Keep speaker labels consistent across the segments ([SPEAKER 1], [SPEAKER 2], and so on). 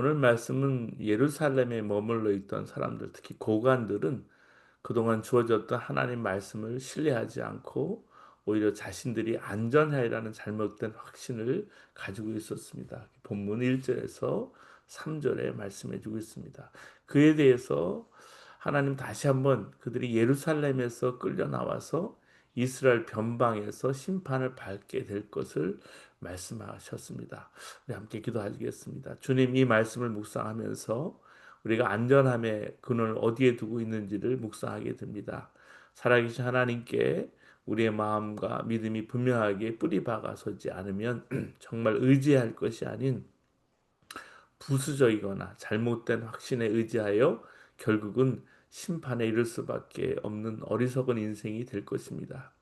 [SPEAKER 1] 오늘 말씀은 예루살렘에 머물러 있던 사람들, 특히 고관들은 그동안 주어졌던 하나님 말씀을 신뢰하지 않고 오히려 자신들이 안전하리라는 잘못된 확신을 가지고 있었습니다. 본문 1절에서 3절에 말씀해 주고 있습니다. 그에 대해서 하나님 다시 한번 그들이 예루살렘에서 끌려 나와서 이스라엘 변방에서 심판을 받게 될 것을 말씀하셨습니다. 우리 함께 기도하겠습니다. 주님 이 말씀을 묵상하면서 우리가 안전함의 근원을 어디에 두고 있는지를 묵상하게 됩니다. 살아계신 하나님께 우리의 마음과 믿음이 분명하게 뿌리 박아 서지 않으면 정말 의지할 것이 아닌 부수적이거나 잘못된 확신에 의지하여 결국은 심판에 이를 수밖에 없는 어리석은 인생이 될 것입니다.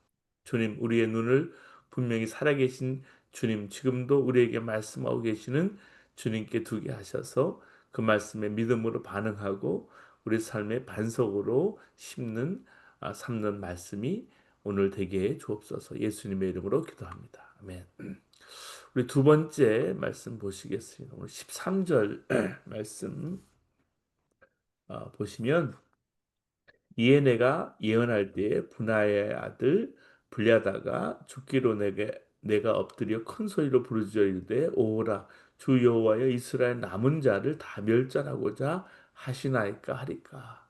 [SPEAKER 1] 주님, 우리의 눈을 분명히 살아계신 주님, 지금도 우리에게 말씀하고 계시는 주님께 두게 하셔서 그 말씀에 믿음으로 반응하고 우리 삶의 반석으로 심는 아, 삼는 말씀이 오늘 되게 주옵소서 예수님의 이름으로 기도합니다. 아멘. 우리 두 번째 말씀 보시겠습니다. 오늘 13절 말씀 어, 보시면 이에 내가 예언할 때에 분하의 아들 불리다가 죽기로 내게 내가 엎드려 큰 소리로 부르짖어 이르되 오라 주 여호와여 이스라엘 남은 자를 다 멸절하고자 하시나이까 하리까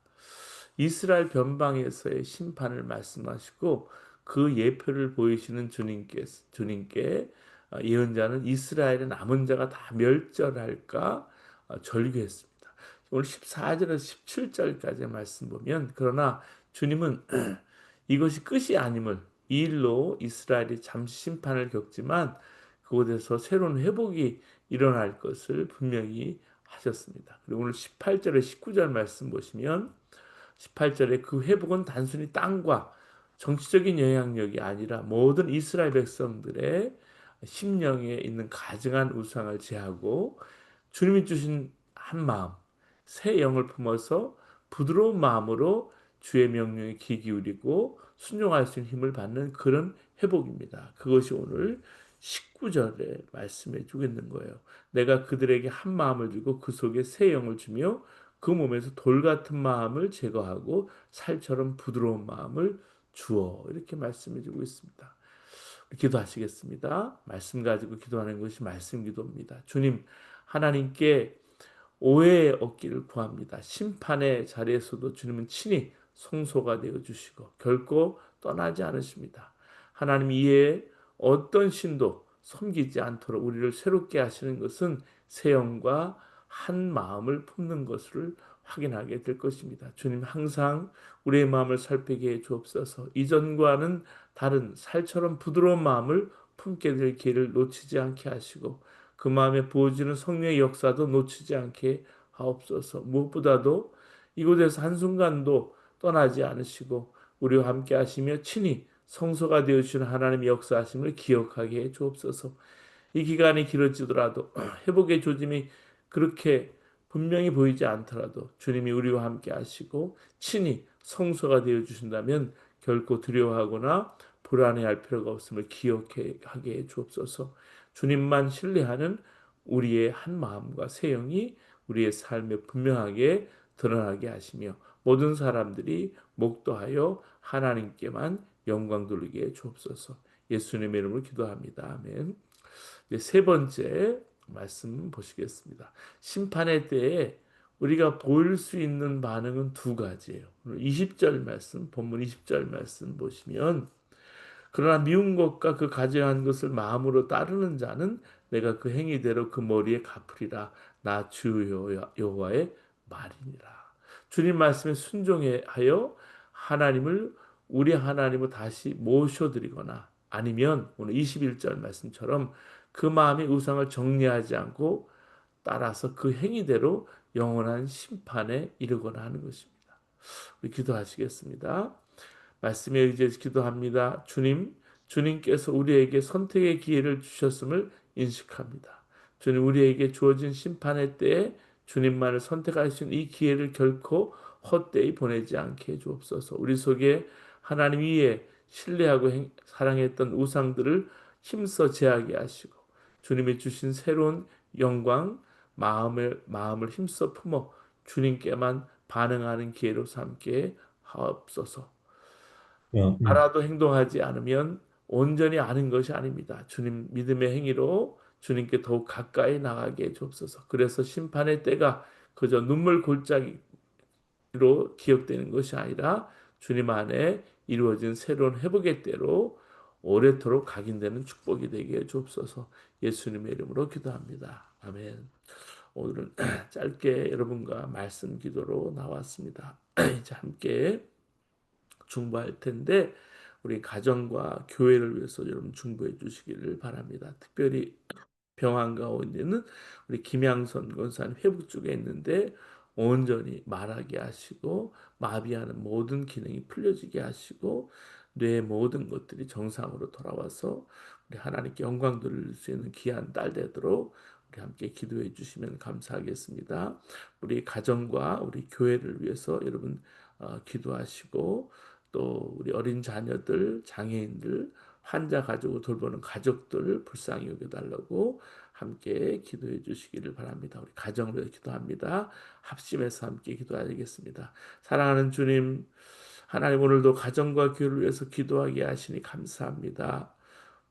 [SPEAKER 1] 이스라엘 변방에서의 심판을 말씀하시고 그 예표를 보이시는 주님께 주님께 어, 예언자는 이스라엘의 남은 자가 다 멸절할까 어, 절규했습니다. 오늘 14절에서 17절까지 말씀 보면 그러나 주님은 이것이 끝이 아님을 이 일로 이스라엘이 잠시 심판을 겪지만 그곳에서 새로운 회복이 일어날 것을 분명히 하셨습니다. 그리고 오늘 18절에 19절 말씀 보시면 18절에 그 회복은 단순히 땅과 정치적인 영향력이 아니라 모든 이스라엘 백성들의 심령에 있는 가증한 우상을 제하고 주님이 주신 한 마음, 새 영을 품어서 부드러운 마음으로 주의 명령에 귀 기울이고 순종할 수 있는 힘을 받는 그런 회복입니다. 그것이 오늘 19절에 말씀해 주고 있는 거예요. 내가 그들에게 한 마음을 주고 그 속에 새 영을 주며 그 몸에서 돌 같은 마음을 제거하고 살처럼 부드러운 마음을 주어 이렇게 말씀해 주고 있습니다. 기도하시겠습니다. 말씀 가지고 기도하는 것이 말씀 기도입니다. 주님 하나님께 오해 없기를 구합니다. 심판의 자리에서도 주님은 친히 송소가 되어 주시고 결코 떠나지 않으십니다. 하나님 이에 어떤 신도 섬기지 않도록 우리를 새롭게 하시는 것은 새 영과 한 마음을 품는 것을 확인하게 될 것입니다. 주님 항상 우리의 마음을 살피게 해 주옵소서. 이전과는 다른 살처럼 부드러운 마음을 품게 될 기회를 놓치지 않게 하시고 그 마음에 부어지는 성령의 역사도 놓치지 않게 하옵소서. 무엇보다도 이곳에서 한순간도 떠나지 않으시고 우리와 함께 하시며 친히 성소가 되어 주시는 하나님의 역사하심을 기억하게 해 주옵소서. 이 기간이 길어지더라도 회복의 조짐이 그렇게 분명히 보이지 않더라도 주님이 우리와 함께 하시고 친히 성소가 되어 주신다면 결코 두려워하거나 불안해할 필요가 없음을 기억하게 해 주옵소서. 주님만 신뢰하는 우리의 한 마음과 새 영이 우리의 삶에 분명하게 드러나게 하시며 모든 사람들이 목도하여 하나님께만 영광 돌리게 주옵소서. 예수님의 이름으로 기도합니다. 아멘. 세 번째 말씀 보시겠습니다. 심판의 때에 우리가 보일 수 있는 반응은 두 가지예요. 20절 말씀, 본문 20절 말씀 보시면 그러나 미운 것과 그 가증한 것을 마음으로 따르는 자는 내가 그 행위대로 그 머리에 갚으리라. 나 주 여호와의 말이니라. 주님 말씀에 순종하여 하나님을 우리 하나님을 다시 모셔드리거나 아니면 오늘 21절 말씀처럼 그 마음의 우상을 정리하지 않고 따라서 그 행위대로 영원한 심판에 이르거나 하는 것입니다. 우리 기도하시겠습니다. 말씀에 의지해서 기도합니다. 주님, 주님께서 우리에게 선택의 기회를 주셨음을 인식합니다. 주님, 우리에게 주어진 심판의 때에 주님만을 선택할 수 있는 이 기회를 결코 헛되이 보내지 않게 해주옵소서. 우리 속에 하나님 위에 신뢰하고 사랑했던 우상들을 힘써 제하게 하시고 주님이 주신 새로운 영광, 마음을 마음을 힘써 품어 주님께만 반응하는 기회로 삼게 하옵소서.
[SPEAKER 2] Ja, mm.
[SPEAKER 1] 알아도 행동하지 않으면 온전히 아는 것이 아닙니다. 주님 믿음의 행위로 주님께 더욱 가까이 나가게 해 주옵소서. 그래서 심판의 때가 그저 눈물 골짜기로 기억되는 것이 아니라 주님 안에 이루어진 새로운 회복의 때로 오래도록 각인되는 축복이 되게 해 주옵소서. 예수님의 이름으로 기도합니다. 아멘. 오늘은 짧게 여러분과 말씀 기도로 나왔습니다. 이제 함께 중보할 텐데 우리 가정과 교회를 위해서 여러분 중보해 주시기를 바랍니다. 특별히 병원 가운데는 우리 김양선 권사님 회복 쪽에 있는데 온전히 말하게 하시고 마비하는 모든 기능이 풀려지게 하시고 뇌의 모든 것들이 정상으로 돌아와서 우리 하나님께 영광 돌릴 수 있는 귀한 딸 되도록 우리 함께 기도해 주시면 감사하겠습니다. 우리 가정과 우리 교회를 위해서 여러분 어, 기도하시고 또 우리 어린 자녀들, 장애인들, 환자 가족을 돌보는 가족들 불쌍히 여겨달라고 함께 기도해 주시기를 바랍니다. 우리 위해 기도합니다. 합심해서 함께 기도하겠습니다. 사랑하는 주님, 하나님 오늘도 가정과 교회를 위해서 기도하게 하시니 감사합니다.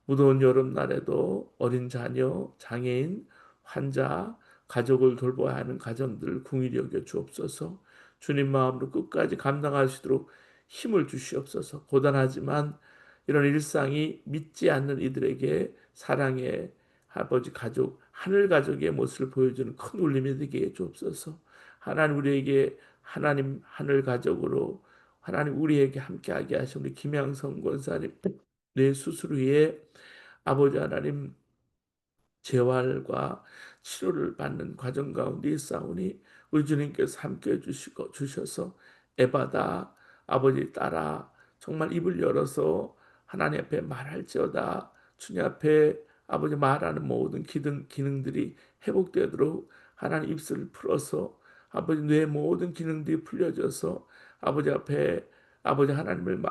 [SPEAKER 1] 무더운 여름날에도 어린 자녀, 장애인, 환자, 가족을 돌봐야 하는 가정들 궁일이 여겨 주옵소서. 주님 마음으로 끝까지 감당할 수 있도록 힘을 주시옵소서. 고단하지만 이런 일상이 믿지 않는 이들에게 사랑의 아버지 가족, 하늘 가족의 모습을 보여주는 큰 울림이 되게 해 주옵소서. 하나님 우리에게 하나님 하늘 가족으로 하나님 우리에게 함께하게 하신 우리 김양성 권사님 내 수술 후에 아버지 하나님 재활과 치료를 받는 과정 가운데 있사오니 우리 주님께서 함께 해 주시고 주셔서 에바다 아버지 따라 정말 입을 열어서 하나님 앞에 말할지어다 주님 앞에 아버지 말하는 모든 기능, 기능들이 회복되도록 하나님 입술을 풀어서 아버지 뇌 모든 기능들이 풀려져서 아버지 앞에 아버지 하나님을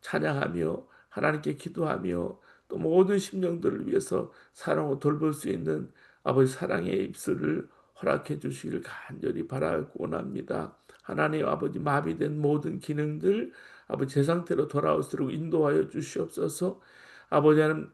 [SPEAKER 1] 찬양하며 하나님께 기도하며 또 모든 심령들을 위해서 사랑을 돌볼 수 있는 아버지 사랑의 입술을 허락해 주시기를 간절히 바라고 원합니다. 하나님 아버지 마비된 모든 기능들 아버지 제 상태로 돌아올수록 인도하여 주시옵소서. 아버지 하나님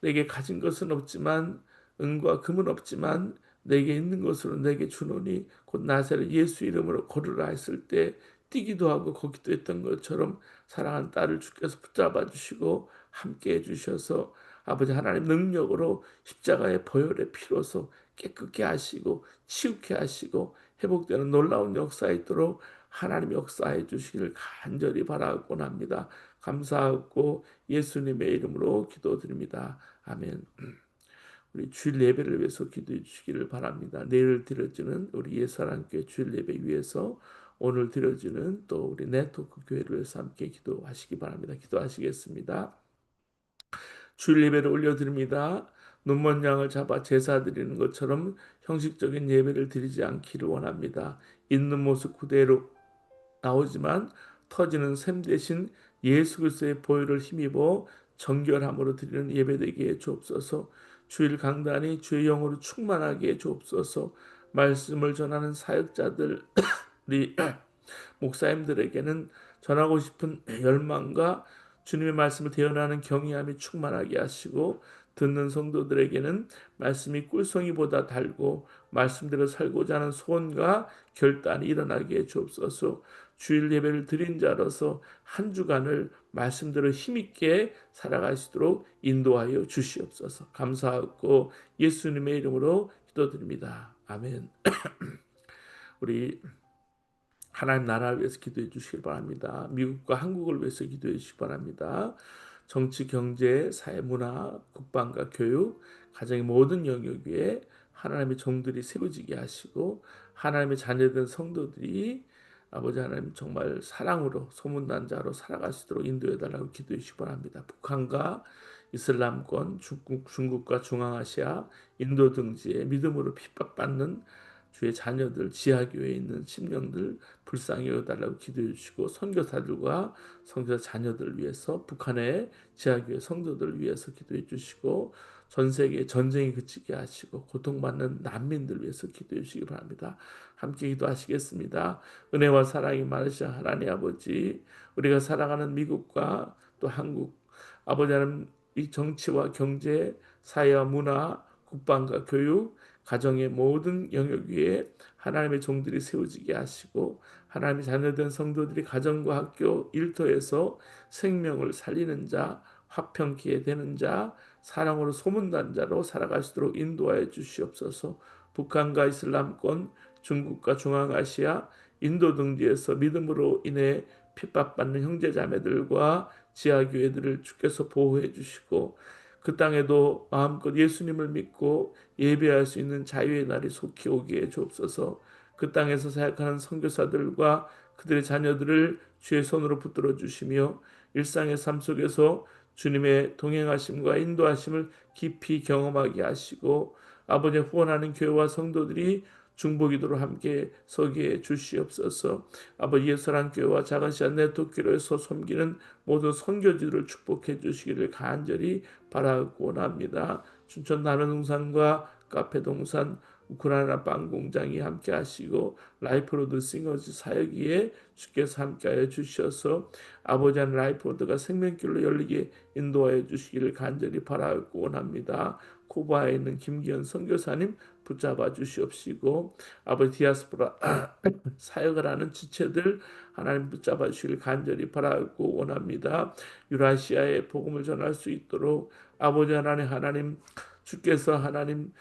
[SPEAKER 1] 내게 가진 것은 없지만 은과 금은 없지만 내게 있는 것으로 내게 주노니 곧 나사렛 예수 이름으로 걸으라 했을 때 뛰기도 하고 걷기도 했던 것처럼 사랑하는 딸을 주께서 붙잡아 주시고 함께 해 주셔서 아버지 하나님 능력으로 십자가의 보혈의 피로서 깨끗게 하시고 치우게 하시고 회복되는 놀라운 역사 있도록 하나님 역사해 주시기를 간절히 바라곤 합니다. 감사하고 예수님의 이름으로 기도드립니다. 아멘. 우리 주일 예배를 위해서 기도해 주시기를 바랍니다. 내일 드려지는 우리 예사랑교회 주일 예배 위해서 오늘 드려지는 또 우리 네트워크 교회를 위해서 함께 기도하시기 바랍니다. 기도하시겠습니다. 주일 예배를 올려드립니다. 눈먼 양을 잡아 제사 드리는 것처럼 형식적인 예배를 드리지 않기를 원합니다. 있는 모습 그대로 나오지만 터지는 샘 대신 예수 그리스도의 보혈을 힘입어 정결함으로 드리는 예배되게 해 주옵소서. 주일 강단이 주의 영으로 충만하게 해 주옵소서. 말씀을 전하는 사역자들 우리 목사님들에게는 전하고 싶은 열망과 주님의 말씀을 대언하는 경외함이 충만하게 하시고 듣는 성도들에게는 말씀이 꿀송이보다 달고 말씀대로 살고자 하는 소원과 결단이 일어나게 해 주옵소서. 주일 예배를 드린 자로서 한 주간을 말씀대로 힘있게 살아가시도록 인도하여 주시옵소서. 감사하고 예수님의 이름으로 기도드립니다. 아멘. 우리 하나님 나라를 위해서 기도해 주시기 바랍니다. 미국과 한국을 위해서 기도해 주시기 바랍니다. 정치, 경제, 사회, 문화, 국방과 교육, 가정의 모든 영역 위에 하나님의 종들이 세워지게 하시고 하나님의 자녀된 성도들이 아버지 하나님 정말 사랑으로 소문난 자로 살아갈 수 있도록 인도해 달라고 기도해 주시기 바랍니다. 북한과 이슬람권, 중국, 중국과 중앙아시아, 인도 등지에 믿음으로 핍박받는 주의 자녀들 지하교회에 있는 심령들 불쌍히 여달라고 기도해 주시고 선교사들과 선교사 자녀들을 위해서 북한의 지하교회 성도들을 위해서 기도해 주시고 전 세계 전쟁이 그치게 하시고 고통받는 난민들 위해서 기도해 주시기 바랍니다. 함께 기도하시겠습니다. 은혜와 사랑이 많으신 하나님 아버지, 우리가 살아가는 미국과 또 한국 아버지 하나님 이 정치와 경제, 사회와 문화, 국방과 교육, 가정의 모든 영역 위에 하나님의 종들이 세워지게 하시고 하나님의 자녀된 성도들이 가정과 학교 일터에서 생명을 살리는 자, 화평케 되는 자, 사랑으로 소문난 자로 살아갈 수 있도록 인도하여 주시옵소서. 북한과 이슬람권, 중국과 중앙아시아, 인도 등지에서 믿음으로 인해 핍박받는 형제자매들과 지하교회들을 주께서 보호해 주시고 그 땅에도 마음껏 예수님을 믿고 예배할 수 있는 자유의 날이 속히 해 주옵소서. 그 땅에서 사역하는 선교사들과 그들의 자녀들을 주의 손으로 붙들어 주시며 일상의 삶 속에서 주님의 동행하심과 인도하심을 깊이 경험하게 하시고 아버지 후원하는 교회와 성도들이 중보기도로 함께 서기에 주시옵소서. 아버지 예설한 교회와 작은 시간 네트워크로서 섬기는 모든 선교지들을 축복해 주시기를 간절히 바라고 원합니다. 춘천 나눔동산과 카페 동산 우크라이나 빵 공장이 함께 하시고 라이프로드 싱어즈 사역기에 주께서 함께하여 주셔서 아버지 한 라이프로드가 생명길로 열리게 인도하여 주시기를 간절히 바라고 원합니다. 쿠바에 있는 김기현 선교사님 붙잡아 주시옵시고 아버지 디아스포라 사역을 하는 지체들 하나님 붙잡아 주시길 간절히 바라고 원합니다. 유라시아에 복음을 전할 수 있도록 아버지 하나님 하나님 주께서 하나님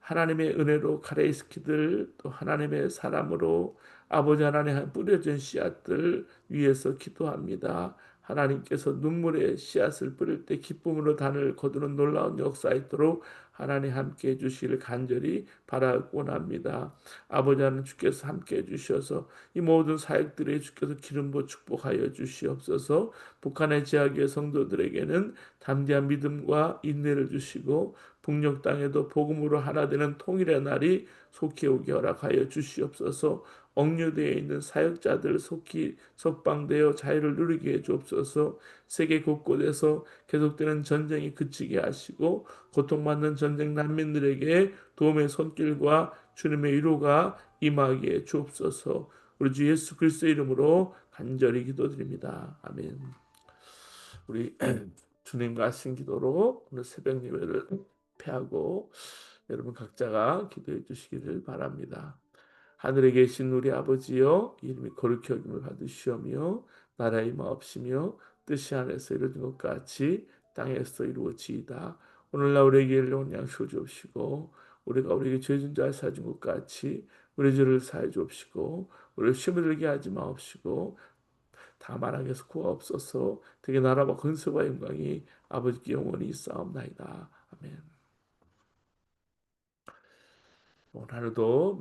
[SPEAKER 1] 하나님의 은혜로 가레이스키들 또 하나님의 사람으로 아버지 하나님 뿌려진 씨앗들 위해서 기도합니다. 하나님께서 눈물의 씨앗을 뿌릴 때 기쁨으로 단을 거두는 놀라운 역사 있도록 하나님 함께 해주시기를 간절히 바라고 원합니다. 아버지 하나님 주께서 함께 해주셔서 이 모든 사역들에 주께서 기름 부어 축복하여 주시옵소서 북한의 지하교회 성도들에게는 담대한 믿음과 인내를 주시고 북녘 땅에도 복음으로 하나 되는 통일의 날이 속히 오게 허락하여 주시옵소서 억류되어 있는 사역자들 속히 석방되어 자유를 누리게 해 주옵소서 세계 곳곳에서 계속되는 전쟁이 그치게 하시고 고통받는 전쟁 난민들에게 도움의 손길과 주님의 위로가 임하게 해 주옵소서 우리 주 예수 그리스도 이름으로 간절히 기도드립니다. 아멘. 우리 주님과 하신 기도로 오늘 새벽 예배를 패하고 여러분 각자가 기도해 주시기를 바랍니다. 하늘에 계신 우리 아버지여 이름이 거룩히 여김을 받으시오며 나라의 마옵시며 뜻이 하늘에서 이루어진 것 같이 땅에서 이루어지이다. 오늘날 우리에게 일용 양식을 주옵시고 우리가 우리에게 죄진 자를 사준 것 같이 우리 죄를 사해 주옵시고 우리를 시험에 들게 하지 마옵시고 다만 악에서 구하옵소서 되게 나라와 근세와 영광이 아버지께 영원히 있사옵나이다. 아멘 오늘 하루도